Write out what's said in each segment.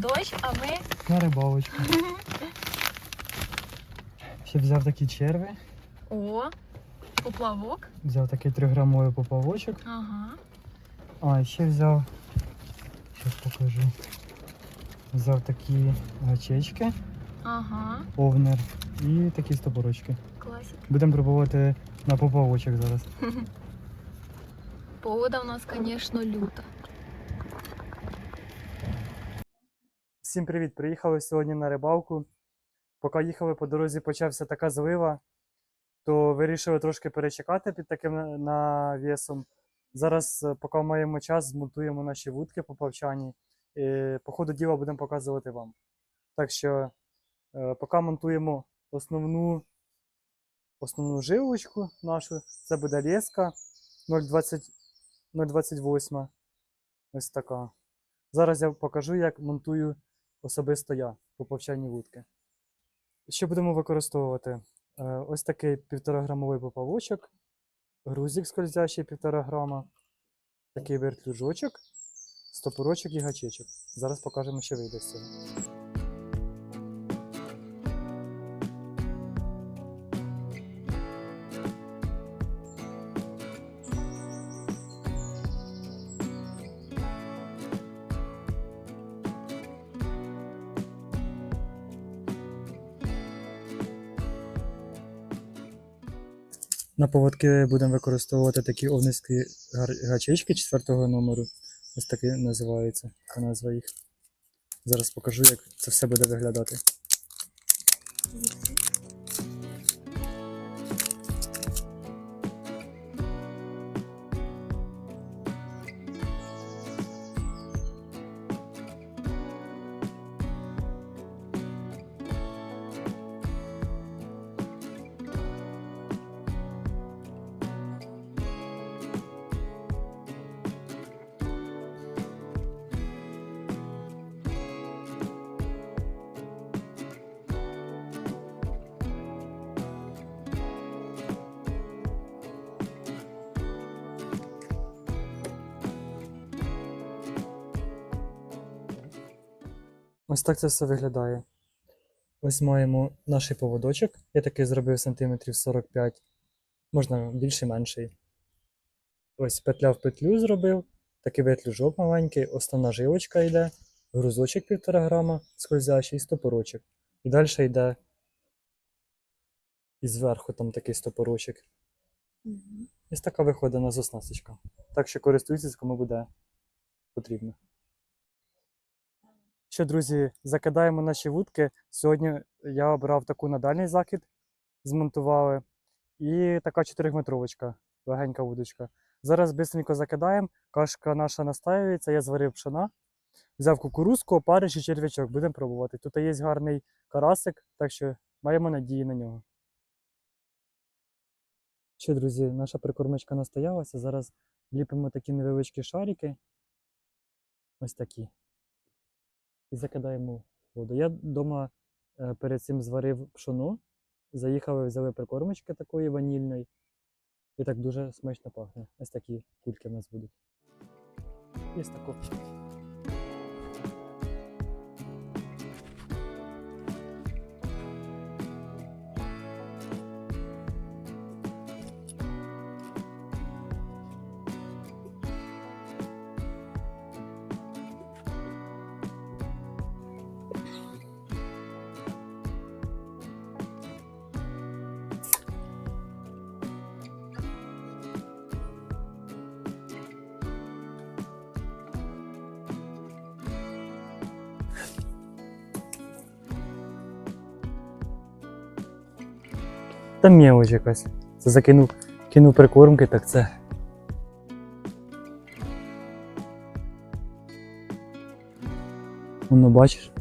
дощ, а ми На рибалочку. Ще взяв такі черви, О, поплавок. взяв такий триграмовий поплавочок. Ага. А, ще взяв. Щас покажу. Взяв такі гачечки, Ага. овнер і такі стопорочки. Класик. Будемо пробувати на поплавочок зараз. Погода в нас, звісно, люта. Всім привіт! Приїхали сьогодні на рибалку. Поки їхали по дорозі, почався така злива, то вирішили трошки перечекати під таким навісом. Зараз, е, поки маємо час, змонтуємо наші вудки по повчанні. І по ходу діла будемо показувати вам. Так що, е, поки монтуємо основну, основну жилочку нашу, це буде леска 0,20 0,28. Ось така. Зараз я покажу, як монтую особисто я по повчанні вудки. Що будемо використовувати? Е, Ось такий 1,5 грамовий поплавочок, грузик скользящий 1,5 грама, такий вертлюжочок, стопорочок і гачечок. Зараз покажемо, що вийде з цього. На поводки будемо використовувати такі овницькі гачечки 4 номеру. Ось такі називаються, така назва їх. Зараз покажу, як це все буде виглядати. Ось так це все виглядає. Ось маємо наш поводочок. Я такий зробив сантиметрів 45, можна більший менший. Ось петля в петлю зробив, такий ветлюжок маленький, основна жилочка йде, грузочок 1,5 грама, скользящий, стопорочок. І далі йде і зверху там такий стопорочок. Ось така виходить у нас оснасточка. Так що користуйтесь, кому буде потрібно. Що, друзі, закидаємо наші вудки. Сьогодні я обрав таку на дальній закид, змонтували. І така 4-метровочка, легенька вудочка. Зараз швидко закидаємо. Кашка наша настаюється, я зварив пшона. Взяв кукурузку, опариш і черв'ячок. Будемо пробувати. Тут є гарний карасик, так що маємо надії на нього. Що, друзі, наша прикормочка настоялася. Зараз ліпимо такі невеличкі шарики. Ось такі і закидаємо воду. Я вдома е, перед цим зварив пшону, заїхали, взяли прикормочки такої ванільної. І так дуже смачно пахне. Ось такі кульки в нас будуть. Ось тако. Та мелоч якась. Це закинув, кинув прикормки, так це. Воно бачиш?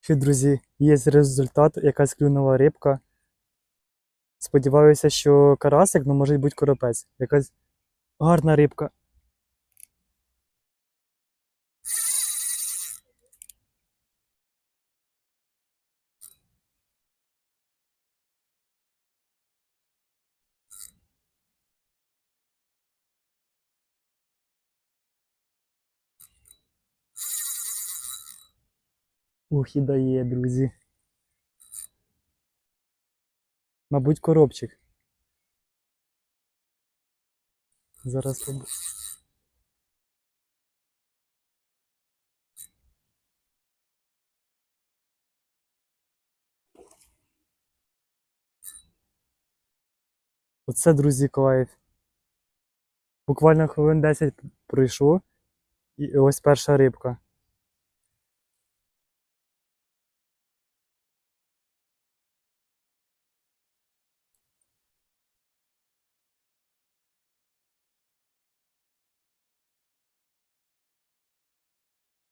Що, друзі, є результат, якась клюнула рибка. Сподіваюся, що карасик, ну може бути коропець. Якась гарна рибка. Ух, і дає, друзі. Мабуть, коробчик. Зараз побу... Оце, друзі, кайф. Буквально хвилин 10 пройшло, і ось перша рибка.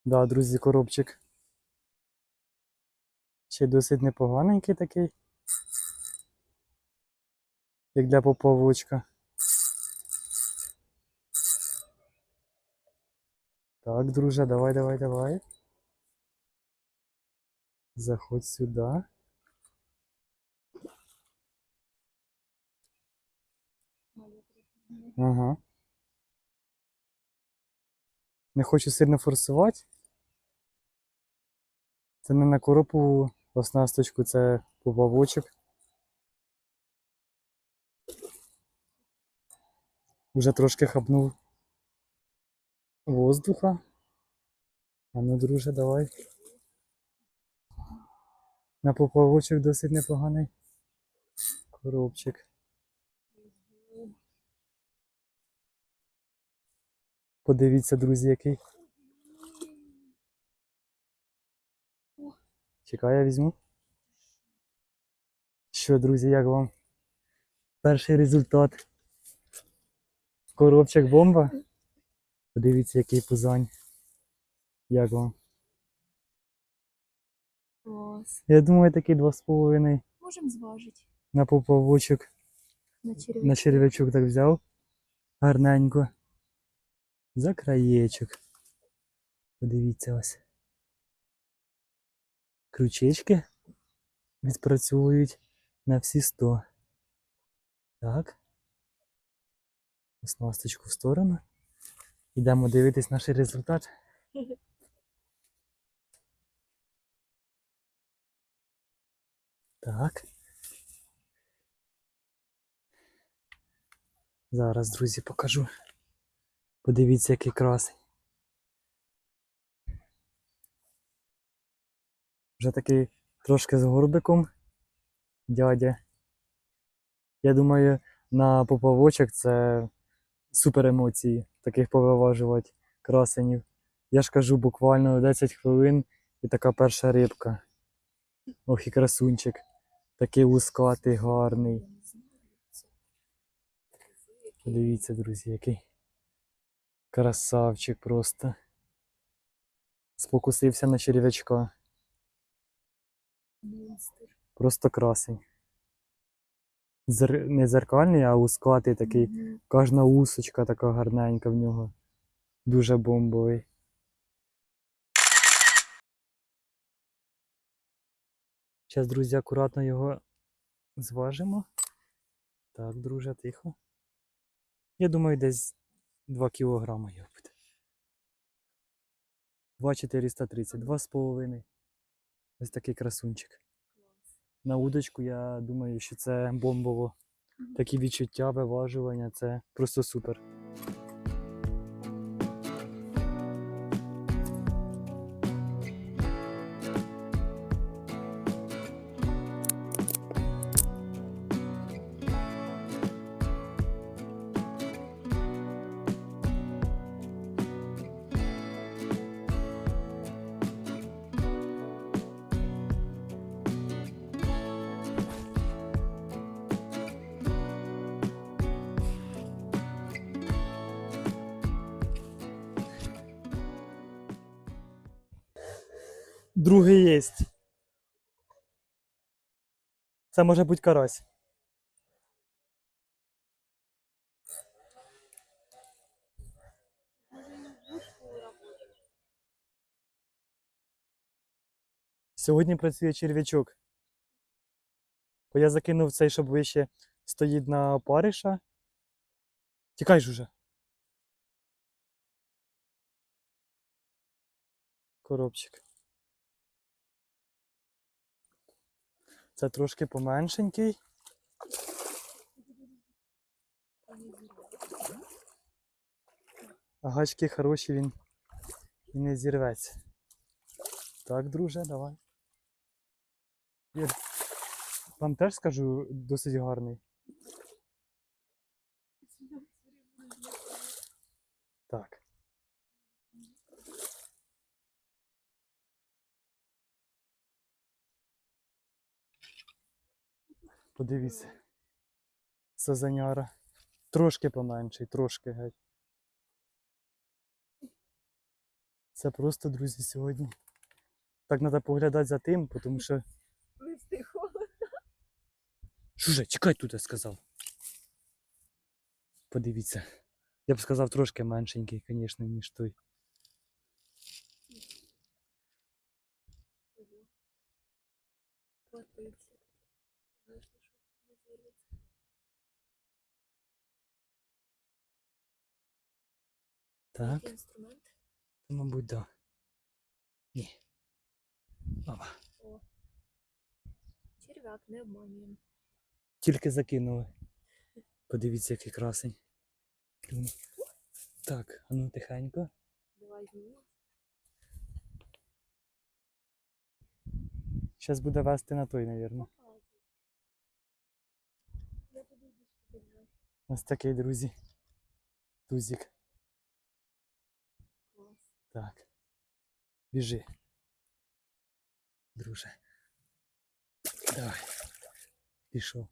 Да, друзі, коробчик. Ще досить непоганенький такий. Як для поплавочка. Так, друже, давай, давай, давай. Заходь сюди. Ага. Не хочу сильно форсувати. Це не на коропу оснасточку, це поплавочок. Уже трошки хапнув воздуха. А ну, друже, давай. На поплавочок досить непоганий коробчик. Подивіться, друзі, який. Чекай, я візьму. Що, друзі, як вам? Перший результат. Коробчик бомба. Подивіться, який пузань. Як вам? Клас. Я думаю, такий два з половиною Можемо зважити на поплавочок. на черв'як. На черв'ячок так взяв. Гарненько. За краєчок. Подивіться ось. Крючечки відпрацьовують на всі 100. Так. Оснасточку в сторону. Йдемо дивитись наш результат. Так. Зараз, друзі, покажу. Подивіться, який красень. Вже такий трошки з горбиком. Дядя. Я думаю, на поплавочок це супер емоції таких повиважувати красенів. Я ж кажу, буквально 10 хвилин і така перша рибка. Ох і красунчик. Такий лускатий, гарний. Подивіться, друзі, який красавчик просто. Спокусився на черв'ячка. Просто красень. Зер... Не зеркальний, а ускатий такий. Мгм. Кожна усочка така гарненька в нього. Дуже бомбовий. Зараз, друзі, акуратно його зважимо. Так, друже, тихо. Я думаю, десь 2 кілограми йопит. 2,430, 2,5. Ось такий красунчик. На удочку я думаю, що це бомбово. Такі відчуття, виважування це просто супер. Другий єсть. Це може бути карась. Сьогодні працює черв'ячок. Бо я закинув цей, щоб вище стоїть на париша. Тікай ж уже. Коробчик. Це трошки поменшенький. А гачки хороші він і не зірветься. Так, друже, давай. Ір, Вам теж скажу досить гарний. Так. Подивіться. Сазаняра. Трошки поменший, трошки геть. Це просто, друзі, сьогодні. Так треба поглядати за тим, тому що. Не встигла. Жуже, чекай тут, я сказав. Подивіться. Я б сказав трошки меншенький, звісно, ніж той. Платиться. Знаєш, що не зірветься. Так, інструмент? мабуть, да. Ні. О. Черв'як, не обманюємо. Тільки закинули. Подивіться, який красень. Так, а ну тихенько. Давай знімемо. Зараз буде вести на той, мабуть. Ось такий, друзі. Тузик. Так. Біжи. Друже. Давай. Пішов.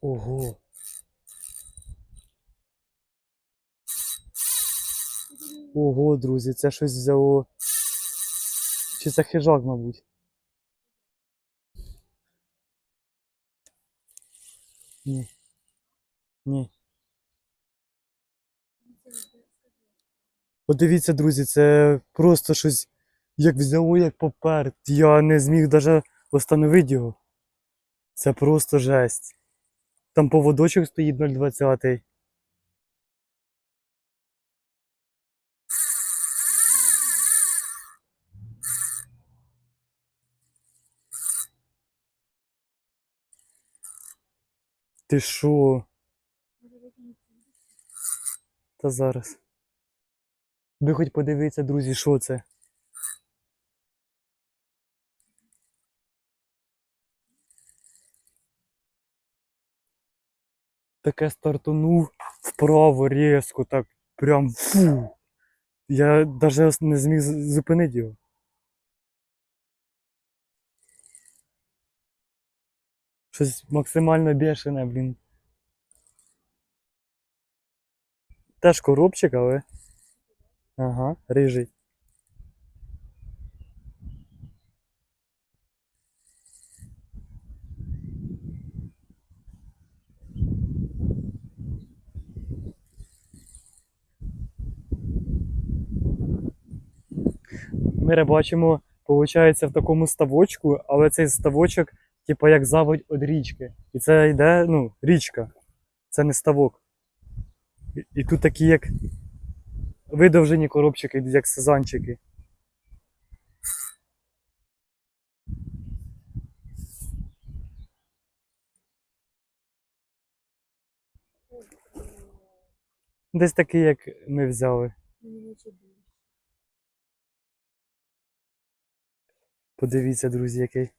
Ого. Ого, друзі, це щось взяло. Чи це хижак, мабуть? Ні. Ні. Подивіться, друзі, це просто щось як взяло, як попер. Я не зміг навіть встановити його. Це просто жесть. Там поводочок стоїть 0,20. Ти що? Та зараз. Ви хоч подивіться, друзі, що це? Таке стартанув вправо різко, так прям фу. Я навіть не зміг зупинити його. Щось максимально бешене, блін. Теж коробчик, але. Ага, рижий. Ми рибачимо, виходить, в такому ставочку, але цей ставочок, типу, як заводь від річки. І це йде, ну, річка. Це не ставок. І, і тут такі як видовжені коробчики, як сазанчики. Десь такий, як ми взяли. Подивіться, друзі, який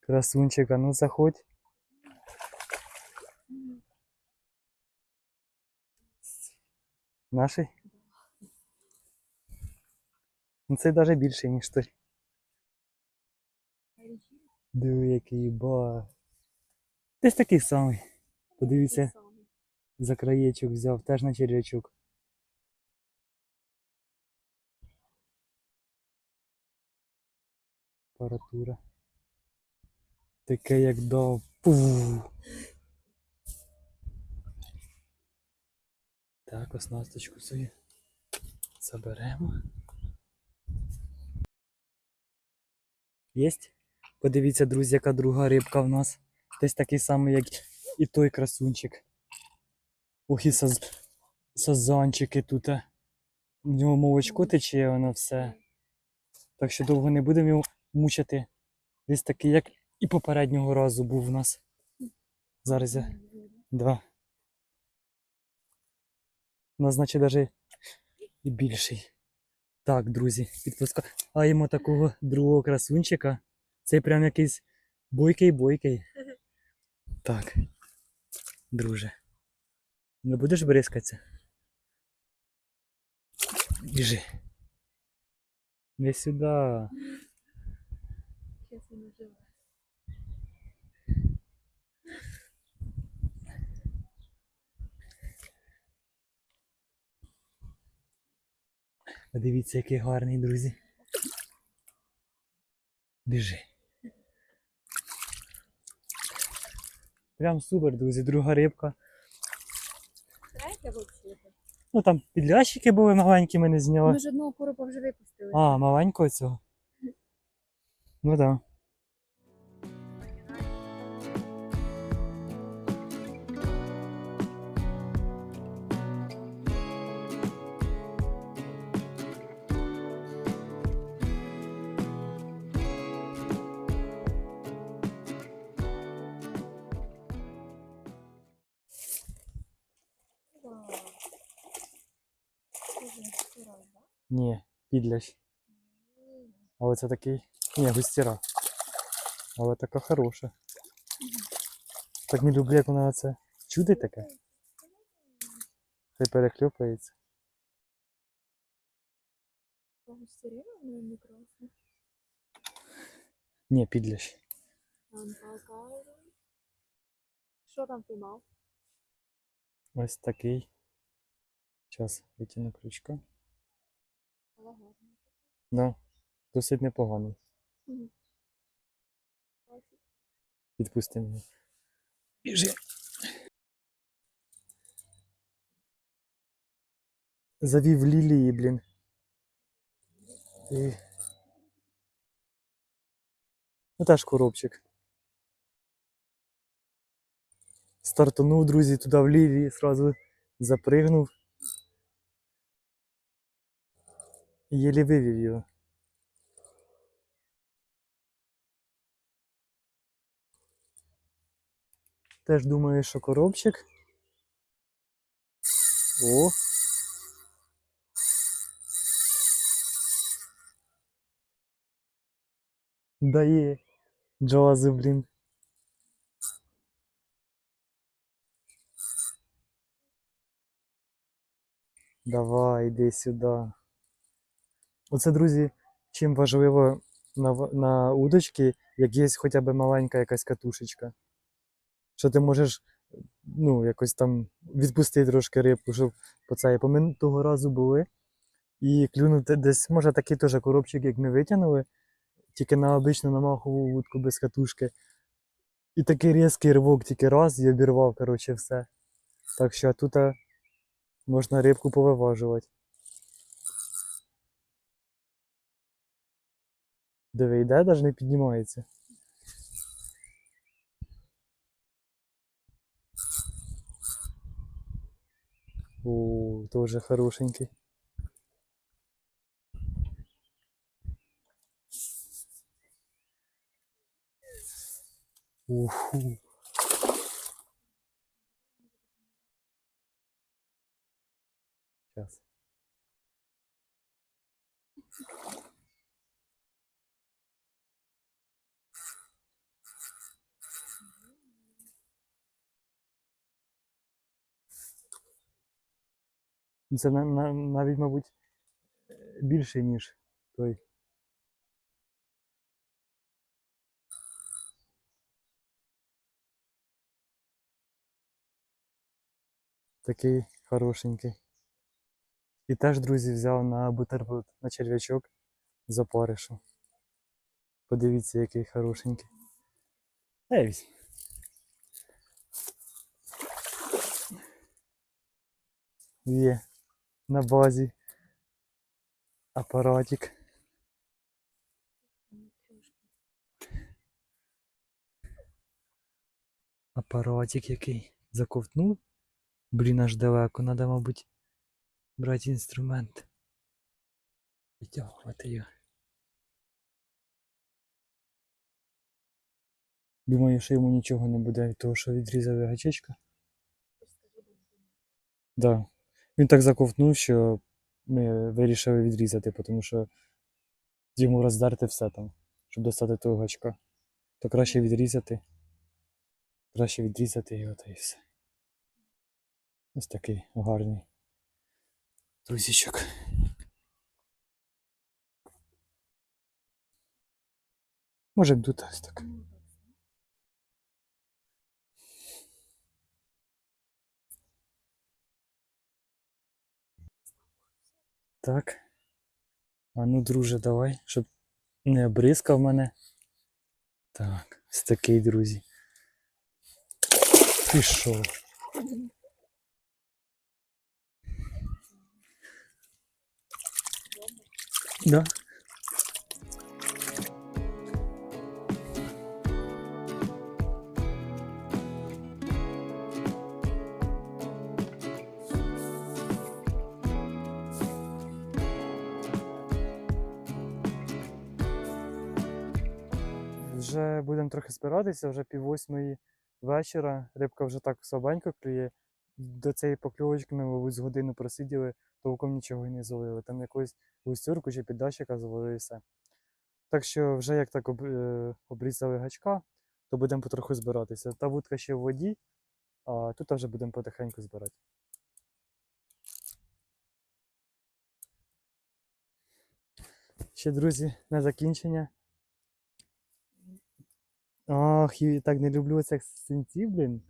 красунчик. А ну заходь. Наший? Ну цей навіть більший, ніж той. Диви, який ба. Десь такий самий. Подивіться, за краєчок взяв, теж на черв'ячок. Апаратура. Таке як дав. Так, оснасточку свою заберемо. Єсть? Подивіться, друзі, яка друга рибка в нас. Десь такий самий, як і той красунчик. Ох, і саз... сазанчики тут. В нього молочко тече, воно все. Так що довго не будемо його мучити. Десь такий, як і попереднього разу був у нас. Зараз я. Два. У нас, значить, навіть і більший. Так, друзі, підпускаємо такого другого красунчика. Це прям якийсь бойкий-бойкий. Так. Друже. Не будеш бризкатися? Біжи. Не сюди. Сейчас він живе. Подивіться, який гарний, друзі. Біжи. Прям супер, друзі, друга рибка. Третя взагалі. Ну там підлящики були маленькі, ми не зняли. Ми ж одного коропа вже випустили. А, маленького цього. Ну так. Да. Ні, підлящ. Але це такий. Ні, густіра. Але така хороша. Так не люблю, як вона це чудить таке. Хай перекльопається. Погустерила, вона не красна. Ні, підлящ. Там показує. Що там піймав? Ось такий. Зараз витягну крючка. Ага. Да. Досить непоганий. Мгм. Відпусти мене. Біжи. Завів лілії, блін. І... Ну теж коробчик. Стартанув, друзі, туди в лілії, сразу запригнув. І єлі вивів його. Теж думаю, що коробчик. О. Дає джози, блін. Давай, йди сюди. Оце, друзі, чим важливо на, на удочці, як є хоча б маленька якась катушечка. Що ти можеш ну, якось там відпустити трошки рибку, щоб по це. Бо того разу були і клюнув те- десь, може, такий теж коробчик, як ми витягнули, тільки на обичну на махову вудку без катушки. І такий різкий ривок тільки раз і обірвав, коротше, все. Так що тут можна рибку повиважувати. Диви, йде, навіть не піднімається. О, тоже хорошенький. Уху. Це на, на, навіть, мабуть, більше, ніж той. Такий хорошенький. І теж, друзі, взяв на бутерброд, на черв'ячок з опаришу. Подивіться, який хорошенький. Ей. Є на базі апаратик. Апаратик який. Заковтнув. Блін, аж далеко. Надо, мабуть, брати інструмент. Витягувати його. Думаю, що йому нічого не буде від того, що відрізали гачечка. Да. Він так заковтнув, що ми вирішили відрізати, тому що йому роздерти все там, щоб достати того гачка. То краще відрізати. Краще відрізати його та і все. Ось такий гарний трусічок. Може б тут ось так. Так. А ну, друже, давай, щоб не обризкав мене. Так, ось такий, друзі. Пішов. Да. Вже будемо трохи збиратися, вже пів восьмої вечора. Рибка вже так слабенько клює. До цієї покльовочки ми, мабуть, з годину просиділи, толком нічого і не зловили. Там якусь густюрку чи піддащика зловили і все. Так що вже як так е, обрізали гачка, то будемо потроху збиратися. Та вудка ще в воді, а тут вже будемо потихеньку збирати. Ще, друзі, на закінчення. Ах, і так не люблю цих синців, блін.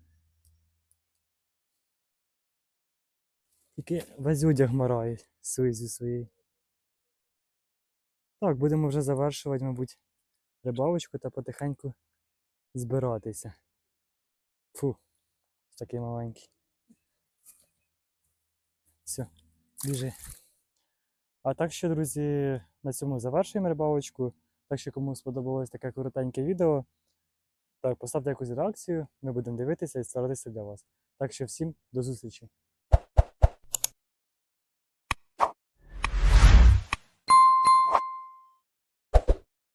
Тільки весь одяг марає зі своєї. Так, будемо вже завершувати, мабуть, рибалочку та потихеньку збиратися. Фу, такий маленький. Все, біжи. А так що, друзі, на цьому завершуємо рибалочку. Так що, кому сподобалось таке коротеньке відео, так, поставте якусь реакцію, ми будемо дивитися і старатися для вас. Так що всім до зустрічі!